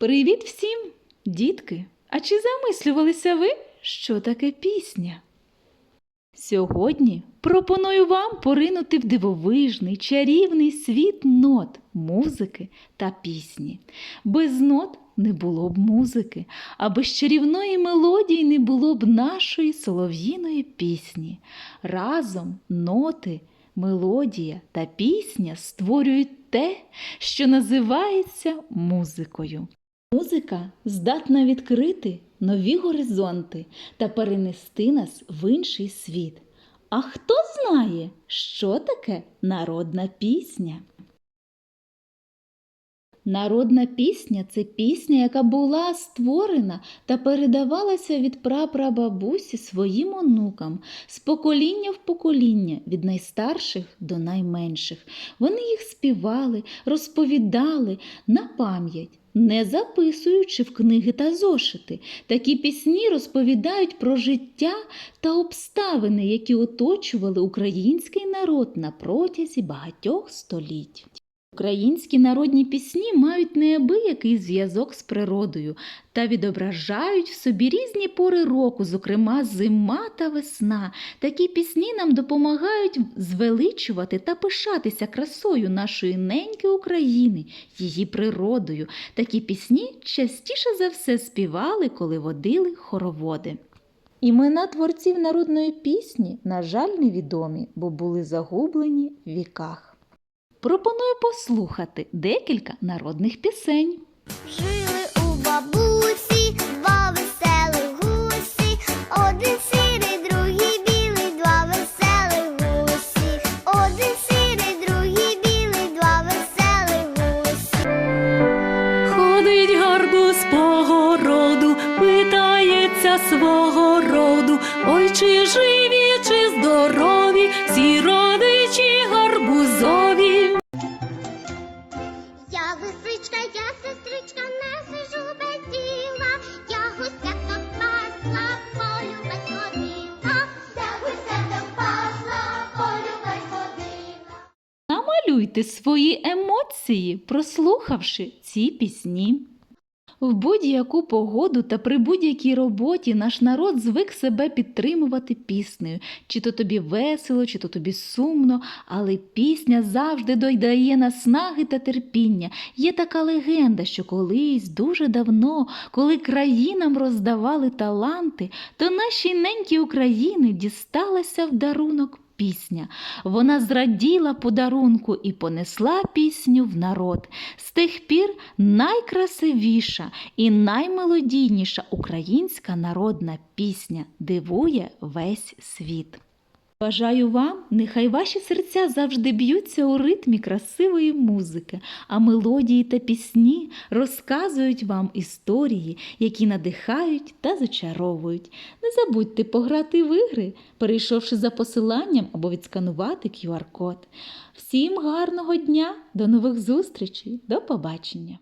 Привіт всім, дітки! А чи замислювалися ви, що таке пісня? Сьогодні пропоную вам поринути в дивовижний, чарівний світ нот, музики та пісні. Без нот не було б музики, а без чарівної мелодії не було б нашої солов'їної пісні. Разом ноти, мелодія та пісня створюють те, що називається музикою. Музика здатна відкрити нові горизонти та перенести нас в інший світ. А хто знає, що таке народна пісня? Народна пісня це пісня, яка була створена та передавалася від прапрабабусі своїм онукам з покоління в покоління, від найстарших до найменших. Вони їх співали, розповідали на пам'ять. Не записуючи в книги та зошити, такі пісні розповідають про життя та обставини, які оточували український народ на протязі багатьох століть. Українські народні пісні мають неабиякий зв'язок з природою та відображають в собі різні пори року, зокрема зима та весна. Такі пісні нам допомагають звеличувати та пишатися красою нашої неньки України, її природою. Такі пісні частіше за все співали, коли водили хороводи. Імена творців народної пісні, на жаль, невідомі, бо були загублені в віках. Пропоную послухати декілька народних пісень. Жили у бабусі два веселих гусі, один сірий, другий білий, два веселих гусі, один сірий, другий білий, два веселих гусі. Ходить гарбуз по городу, питається свого роду. Ой, чи живі, Намалюйте свої емоції, прослухавши ці пісні. В будь-яку погоду та при будь-якій роботі наш народ звик себе підтримувати піснею. Чи то тобі весело, чи то тобі сумно, але пісня завжди дойдає наснаги та терпіння. Є така легенда, що колись дуже давно, коли країнам роздавали таланти, то нашій ненькій України дісталася в дарунок пісня. Вона зраділа подарунку і понесла пісню в народ. З тих пір найкрасивіша і наймелодійніша українська народна пісня дивує весь світ. Бажаю вам, нехай ваші серця завжди б'ються у ритмі красивої музики, а мелодії та пісні розказують вам історії, які надихають та зачаровують. Не забудьте пограти в ігри, перейшовши за посиланням або відсканувати QR-код. Всім гарного дня, до нових зустрічей, до побачення!